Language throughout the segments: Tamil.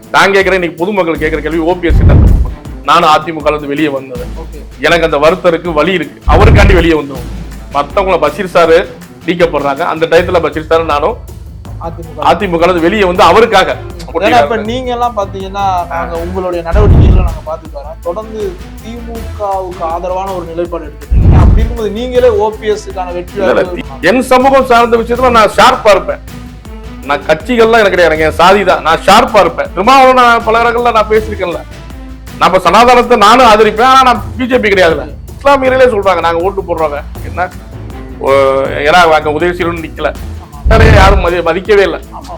நான் கேட்கிறேன் இன்னைக்கு பொதுமக்கள் கேட்கிற கேள்வி ஓபிஎஸ் என்ன? நானும் அதிமுக இருந்து வெளியே வந்தது எனக்கு அந்த வருத்தம் இருக்கு வலி இருக்கு. அவருக்காண்டி வெளியே வந்தோம். மத்தவங்கள பஷீர் சாரு நீக்கப்படுறாங்க. அந்த டயத்துல பஷீர் சார் நானும் அதிமுக. வெளியே வந்து அவருக்காக இப்ப நீங்க எல்லாம் பாத்தீங்கன்னா நாங்க உங்களுடைய நடவடிக்கைகளை நாங்க பாத்துட்டு வரோம். தொடர்ந்து திமுகவுக்கு ஆதரவான ஒரு நிலைப்பாடு எடுத்துருக்கீங்க அப்படி இருக்கும்போது நீங்களே ஓபிஎஸ்க்கான வெற்றி என் சமூகம் சார்ந்த விஷயத்துல நான் ஷார்ப்பா இருப்பேன். நான் கட்சிகள்லாம் எனக்கு கிடையாது. எனக்கு சாதி தான். நான் ஷார்ப்பா இருப்பேன். திருமாவளவன் நான் பல இடங்கள்ல நான் பேசியிருக்கேன்ல. நம்ம சனாதனத்தை நானும் ஆதரிப்பேன். ஆனா நான் பிஜேபி கிடையாதுல இஸ்லாமியர்களே சொல்றாங்க நாங்க ஓட்டு போடுறோங்க. என்ன? ஓ, ஏன்னா அங்க உதயசீலன் நிக்கல. யாரும் மதி மதிக்கவே இல்லை. ஆமா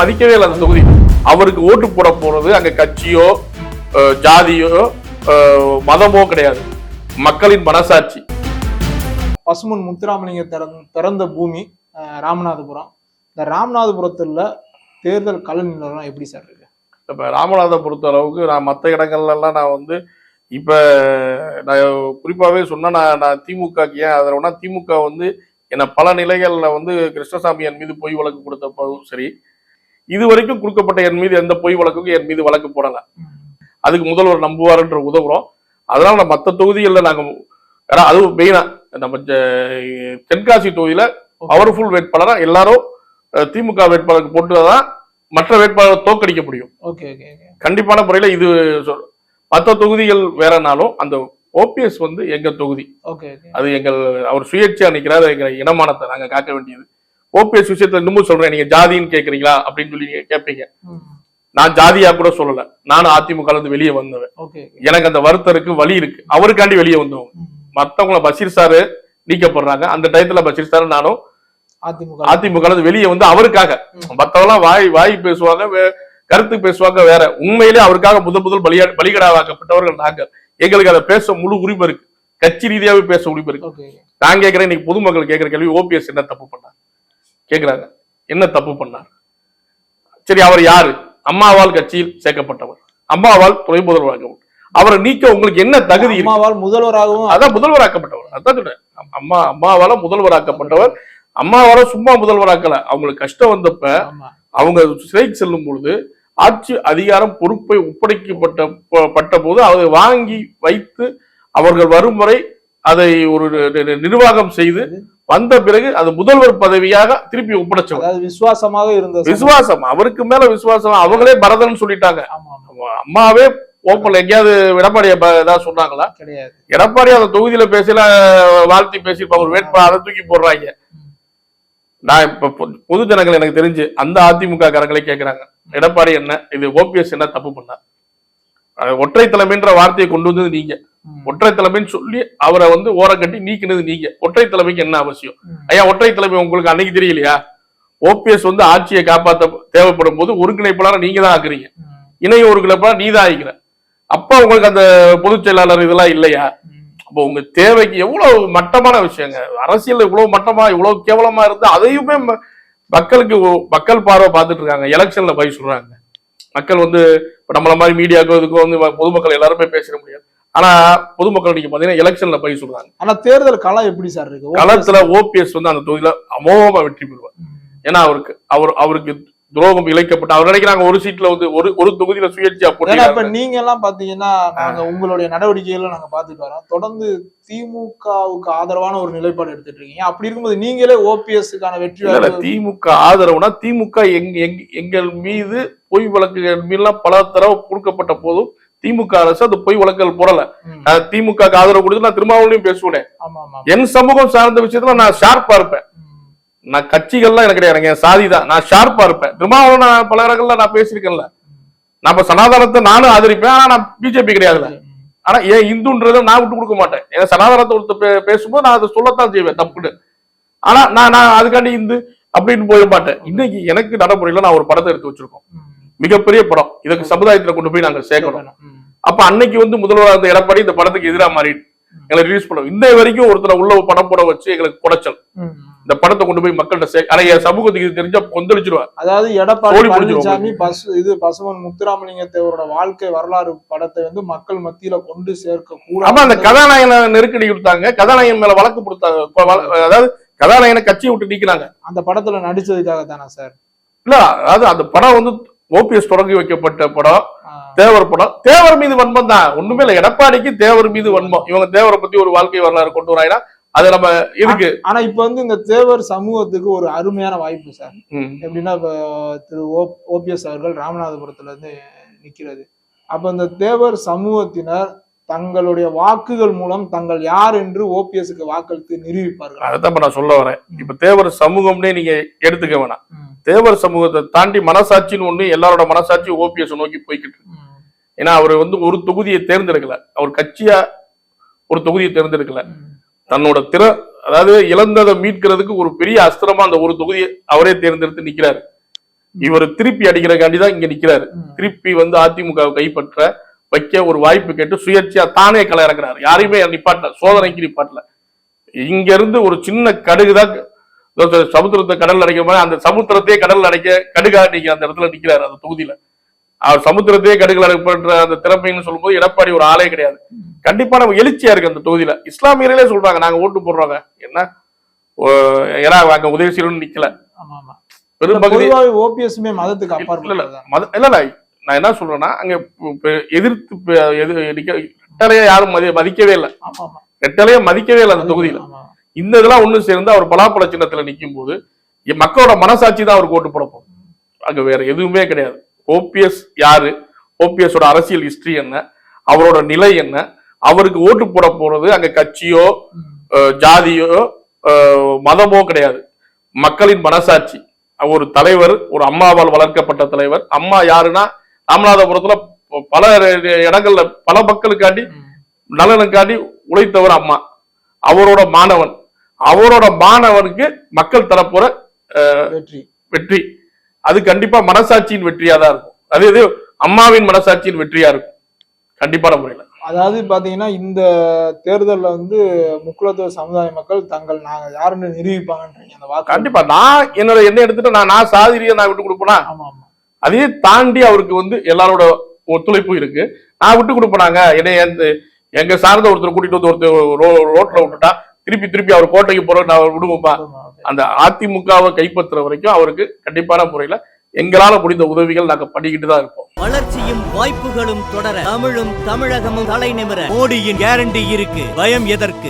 மதிக்கவே இல்லை அந்த தொகுதி. அவருக்கு ஓட்டு போட போறது அங்க கட்சியோ ஜாதியோ மதமோ கிடையாது. மக்களின் மனசாட்சி. பசுமன் முத்துராமலிங்க திறந்த பிறந்த பூமி ராமநாதபுரம். இந்த ராமநாதபுரத்துல தேர்தல் கள நிலவரம் எப்படி சார் இருக்கு? இப்ப ராமநாதம் பொறுத்த அளவுக்கு நான் மற்ற இடங்கள்ல எல்லாம் நான் வந்து இப்ப நான் குறிப்பாவே சொன்னா நான் நான் திமுக க்கு ஏன் ஆதரவுனா திமுக வந்து என்ன பல நிலைகள்ல வந்து கிருஷ்ணசாமி என் மீது பொய் வழக்கு கொடுத்த போதும் சரி இது வரைக்கும் கொடுக்கப்பட்ட என் மீது எந்த பொய் வழக்குக்கும் என் மீது வழக்கு போடல. அதுக்கு முதல்வர் நம்புவாருன்ற உதவுறோம். அதனால நான் மற்ற தொகுதிகளில் நாங்க ஏன்னா அதுவும் மெயினா நம்ம தென்காசி தொகுதியில பவர்ஃபுல் வேட்பாளரா எல்லாரும் திமுக வேட்பாளருக்கு போட்டுதான் மற்ற வேட்பாளர் தோக்கடிக்க முடியும். Okay okay okay. கண்டிப்பான முறையில இது மற்ற தொகுதிகள் வேறனாலும் அந்த ஓபிஎஸ் வந்து எங்க தொகுதி. அது எங்கள் அவர் சுயேட்சையா நிக்கிறாரு எங்க இனமானத்தை நாங்க காக்க வேண்டியது. ஓபிஎஸ் விஷயத்துல இன்னமும் சொல்றேன். நீங்க ஜாதின்னு கேக்குறீங்களா அப்படின்னு சொல்லி நீங்க கேட்பீங்க நான் ஜாதியா கூட சொல்லல. நானும் அதிமுக இருந்து வெளியே வந்தவன். எனக்கு அந்த வருத்தம் இருக்கு வலி இருக்கு. அவருக்காண்டி வெளியே வந்தவங்க மத்தவங்கள பஷீர் சாரு நீக்கப்படுறாங்க. அந்த டயத்துல பஷீர் சார் நானும் அதிமுக. அதிமுக வெளியே வந்து அவருக்காக. மத்தவங்களாம் வாய் வாய் பேசுவாங்க கருத்து பேசுவாங்க வேற. உண்மையிலே அவருக்காக முதல் முதல் பலியா பலிகடாவாக்கப்பட்டவர்கள் நாங்கள். எங்களுக்கு அதை பேச முழு உரிமை இருக்கு. கட்சி ரீதியாவே பேச உரிமை இருக்கு. நான் கேட்கிறேன் இன்னைக்கு பொதுமக்கள் கேட்கிற கேள்வி ஓபிஎஸ் என்ன தப்பு பண்ணார்? கேக்குறாங்க. என்ன தப்பு பண்ணார்? சரி அவர் யாரு? அம்மாவால் கட்சியில் சேர்க்கப்பட்டவர். அம்மாவால் துணை முதல்வராக அவரை நீக்க உங்களுக்கு என்ன தகுதி அம்மாவால் முதல்வராகவும் அதான் முதல்வராக்கப்பட்டவர். அதான் சொல்றேன். அம்மா அம்மாவால முதல்வராக்கப்பட்டவர். அம்மாவால சும்மா முதல்வராக்கல அவங்களுக்கு கஷ்டம் வந்தப்ப அவங்க சிறைக்கு செல்லும் பொழுது ஆட்சி அதிகாரம் பொறுப்பை ஒப்படைக்கப்பட்ட பட்ட போது அதை வாங்கி வைத்து அவர்கள் வரும் வரை அதை ஒரு நிர்வாகம் செய்து வந்த பிறகு அது முதல்வர் பதவியாக திருப்பி ஒப்படைச்சவர். விசுவாசமாக இருந்த சமூகம். விசுவாசம். அவருக்கு மேல விசுவாசம். அவங்களே பரதன் சொல்லிட்டாங்க. அம்மாவே ஓப்பன்ல எங்கேயாவது எடப்பாடிய ஏதாவது சொன்னாங்களா? கிடையாது. எடப்பாடி அந்த தொகுதியில பேசல வாழ்த்தி பேசியிருப்பாங்க. ஒரு வேட்பாளர் அதை தூக்கி போடுறாங்க. நான் இப்ப பொது ஜனங்கள் எனக்கு தெரிஞ்சு அந்த அதிமுக காரங்களே கேக்குறாங்க. எடப்பாடி என்ன? இது ஓபிஎஸ் என்ன தப்பு பண்ணார் ஒற்றை தலைமைன்ற வார்த்தையை கொண்டு வந்தது நீங்க. ஒற்றை தலைமைன்னு சொல்லி அவரை வந்து ஓரக்கட்டி நீக்கினது நீங்க. ஒற்றை தலைமைக்கு என்ன அவசியம். ஐயா ஒற்றை தலைமை உங்களுக்கு அன்னைக்கு தெரியலையா? ஓபிஎஸ் வந்து ஆட்சியை காப்பாத்த தேவைப்படும் போது ஒருங்கிணைப்பாளர் நீங்க தான் ஆக்குறீங்க. ம். இணை ஒருங்கிணைப்பாளர் நீ தான் ஆகிக்கிற அப்ப உங்களுக்கு அந்த பொதுச் செயலாளர் இதெல்லாம் இல்லையா. அப்போ உங்க தேவைக்கு எவ்வளவு மட்டமான விஷயங்க? அரசியல் இவ்வளவு மட்டமா இவ்வளவு கேவலமா இருந்து அதையுமே மக்களுக்கு மக்கள் பார்வை பார்த்துட்டு இருக்காங்க எலெக்ஷன்ல போய் சொல்றாங்க. மக்கள் வந்து இப்ப நம்மள மாதிரி மீடியாக்கோ இதுக்கோ வந்து பொதுமக்கள் எல்லாருமே பேசிட முடியாது. ஆனா பொதுமக்கள் நீங்க பாத்தீங்கன்னா எலெக்ஷன்ல போய் சொல்றாங்க. ஆனா தேர்தல் களம் எப்படி சார் இருக்கு? களத்துல ஓபிஎஸ் வந்து அந்த தொகுதியில அமோகமா வெற்றி பெறுவார். ஏன்னா அவருக்கு அவர் அவருக்கு துரோகம் இழைக்கப்பட்ட அவர் நினைக்கிறாங்க ஒரு சீட்ல வந்து ஒரு ஒரு தொகுதியில சுயேட்சையா ஏன்னா இப்ப போட்டி நீங்க எல்லாம் பாத்தீங்கன்னா நாங்க உங்களுடைய நடவடிக்கைகளை நாங்க பாத்துட்டு வரோம். தொடர்ந்து திமுகவுக்கு ஆதரவான ஒரு நிலைப்பாடு எடுத்துட்டு இருக்கீங்க. அப்படி இருக்கும்போது நீங்களே ஓபிஎஸ்க்கான வெற்றி இல்ல, இல்ல, வாய்ப்பு திமுக ஆதரவுனா திமுக எங் எங்- எங்கள் மீது பொய் வழக்குகள் மீதெல்லாம் பல தடவை கொடுக்கப்பட்ட போதும் திமுக அரசு அந்த பொய் வழக்குகள் போடல. திமுக ஆதரவு கொடுத்து நான் திருமாவளையும் பேசுவேன். என் சமூகம் சார்ந்த விஷயத்துல நான் ஷார்ப்பா இருப்பேன். நான் கட்சிகள்லாம் எனக்கு கிடையாது. எனக்கு என் சாதி தான். நான் ஷார்ப்பா இருப்பேன். திருமாவளவன் நான் பல இடங்கள்ல நான் பேசியிருக்கேன்ல. நான் இப்ப சனாதனத்தை நானும் ஆதரிப்பேன். ஆனா நான் பிஜேபி கிடையாதுல. ஆனா ஏன் இந்துன்றதை நான் விட்டு கொடுக்க மாட்டேன். ஏன்னா சனாதனத்தை ஒருத்தர் பேசும்போது நான் அதை சொல்லத்தான் செய்வேன் தப்புன்னு. ஆனா நான் நான் அதுக்காண்டி இந்து அப்படின்னு போக மாட்டேன். இன்னைக்கு எனக்கு நடைமுறையில நான் ஒரு படத்தை எடுத்து வச்சிருக்கோம். மிகப்பெரிய படம். இதுக்கு சமுதாயத்துல கொண்டு போய் நாங்க சேர்க்கணும். அப்ப அன்னைக்கு வந்து முதல்வராக இருந்த எடப்பாடி இந்த படத்துக்கு எதிராக மாறிட்டு எங்களை ரிலீஸ் பண்ணோம். இந்த வரைக்கும் ஒருத்தரை உள்ள படம் போட வச்சு எங்களுக்கு குடைச்சல். இந்த படத்தை கொண்டு போய் மக்கள்கிட்ட ஆனா என் சமூகத்துக்கு தெரிஞ்சா கொந்தளிச்சிருவார் அதாவது எடப்பாடி. பழனிசாமி பசு இது பசுமன் முத்துராமலிங்கத்தேவரோட வாழ்க்கை வரலாறு படத்தை வந்து மக்கள் மத்தியில கொண்டு சேர்க்க அப்ப அந்த கூட கதாநாயகனை நெருக்கடி கொடுத்தாங்க. கதாநாயகன் மேல வழக்கு கொடுத்தாங்க அதாவது கதாநாயகனை கட்சியை விட்டு நீக்கினாங்க. அந்த படத்துல நடிச்சதுக்காக தானே சார்? இல்ல அதாவது அந்த படம் வந்து ஓபிஎஸ் தொடங்கி வைக்கப்பட்ட படம். தேவர் படம் தேவர் மீது வன்மம் தான். ஒண்ணுமே இல்ல. எடப்பாடிக்கு தேவர் மீது வன்மம். இவங்க தேவரை பத்தி ஒரு வாழ்க்கை வரலாறு கொண்டு வராங்கன்னா அது நம்ம இதுக்கு ஆனா இப்ப வந்து இந்த தேவர் சமூகத்துக்கு ஒரு அருமையான வாய்ப்பு சார். எப்படின்னா இப்ப திரு ஓபிஎஸ் அவர்கள் ராமநாதபுரத்துல இருந்து நிக்கிறது. அப்ப இந்த தேவர் சமூகத்தினர் தங்களுடைய வாக்குகள் மூலம் தங்கள் யார் என்று ஓபிஎஸ்க்கு வாக்களித்து நிரூபிப்பார்கள். அதைத்தான் நான் சொல்ல வரேன். இப்ப தேவர் சமூகம்னே நீங்க எடுத்துக்க வேணாம். தேவர் சமூகத்தை தாண்டி மனசாட்சின்னு ஒண்ணு எல்லாரோட மனசாட்சி ஓபிஎஸ் நோக்கி போய்கிட்டு இருக்கு. ஏன்னா அவர் வந்து ஒரு தொகுதியை தேர்ந்தெடுக்கல. அவர் கட்சியா ஒரு தொகுதியை தேர்ந்தெடுக்கல. தன்னோட திற அதாவது இழந்ததை மீட்கிறதுக்கு ஒரு பெரிய அஸ்திரமா அந்த ஒரு தொகுதியை அவரே தேர்ந்தெடுத்து நிக்கிறாரு. இவர் திருப்பி அடிக்கிறக்காண்டி தான் இங்க நிக்கிறாரு. திருப்பி வந்து அதிமுக கைப்பற்ற வைக்க ஒரு வாய்ப்பு கேட்டு சுயேட்சையா தானே களை இறங்குறாரு யாரையுமே நிப்பாட்டல சோதனைக்கு நிப்பாட்டல. இங்க இருந்து ஒரு சின்ன கடுகுதான் இதோ சமுத்திரத்தை கடல்ல அடைக்கிற மாதிரி அந்த சமுத்திரத்தையே கடல்ல அடைக்க கடுகா நீங்க அந்த இடத்துல நிக்கிறாரு அந்த தொகுதியில. அவர் சமுத்திரத்தையே கடுகுல அடைப்பன்ற அந்த திறமைன்னு சொல்லும்போது எடப்பாடி ஒரு ஆளே கிடையாது. கண்டிப்பா நம்ம எழுச்சியா இருக்கு அந்த தொகுதியில. இஸ்லாமியர்களே சொல்றாங்க நாங்க ஓட்டு போடுறோங்க. என்ன? ஏன்னா அங்க உதயசீலன் நிக்கல. ஆமா ஆமா பெரும்பகுதி ஓபிஎஸ்மே மதத்துக்கு இல்ல, இல்ல. மத இல்ல இல்ல நான் என்ன சொல்றேன்னா அங்க எதிர்த்து எது- யாரும் மதி- மதிக்கவே இல்லை. ரெட்டலையை மதிக்கவே இல்லை அந்த தொகுதியில. இந்த இதெல்லாம் ஒண்ணு சேர்ந்து அவர் பலாப்பழ சின்னத்துல நிக்கும் போது மக்களோட மனசாட்சி தான் அவருக்கு ஓட்டு போட போகும் அங்க வேற எதுவுமே கிடையாது. ஓபிஎஸ் யாரு? ஓபிஎஸ் ஓட அரசியல் ஹிஸ்டரி என்ன? அவரோட நிலை என்ன? அவருக்கு ஓட்டு போட போறது அங்க கட்சியோ ஜாதியோ மதமோ கிடையாது. மக்களின் மனசாட்சி. ஒரு தலைவர் ஒரு அம்மாவால் வளர்க்கப்பட்ட தலைவர். அம்மா யாருன்னா ராமநாதபுரத்துல பல இடங்கள்ல பல மக்களுக்காண்டி. நலனுக்காண்டி உழைத்தவர் அம்மா. அவரோட மாணவன். அவரோட மாணவனுக்கு மக்கள் தரப்போற வெற்றி. வெற்றி. அது கண்டிப்பா மனசாட்சியின் வெற்றியா தான் இருக்கும். அது இது அம்மாவின் மனசாட்சியின் வெற்றியா இருக்கும். கண்டிப்பான முறையில அதாவது பாத்தீங்கன்னா இந்த தேர்தல்ல வந்து முக்குலத்தோர் சமுதாய மக்கள் தங்கள் நாங்க யாருன்னு நிரூபிப்பாங்கன்றீங்க அந்த வாக்கு. கண்டிப்பா. நான் என்னோட என்ன எடுத்துட்டு நான் நான் சாதிரியா நான் விட்டு கொடுப்பேனா? ஆமா ஆமா. அதையே தாண்டி அவருக்கு வந்து எல்லாரோட ஒத்துழைப்பும் இருக்கு. நான் விட்டு கொடுப்பேனாங்க. என்னை எங்க சார்ந்த ஒருத்தர் கூட்டிட்டு வந்து ஒருத்தர் ரோட்ல விட்டுட்டா திருப்பி திருப்பி அவர் கோட்டைக்கு போற நான் விடுவோமா? அந்த அதிமுகவை கைப்பற்றுற வரைக்கும் அவருக்கு கண்டிப்பான முறையில எங்களால முடிந்த உதவிகள் நாங்க பண்ணிக்கிட்டு தான் இருப்போம். வளர்ச்சியும் வாய்ப்புகளும் தொடர தமிழும் தமிழகமும் தலை நிமிர மோடியின் கேரண்டி இருக்கு. பயம் எதற்கு?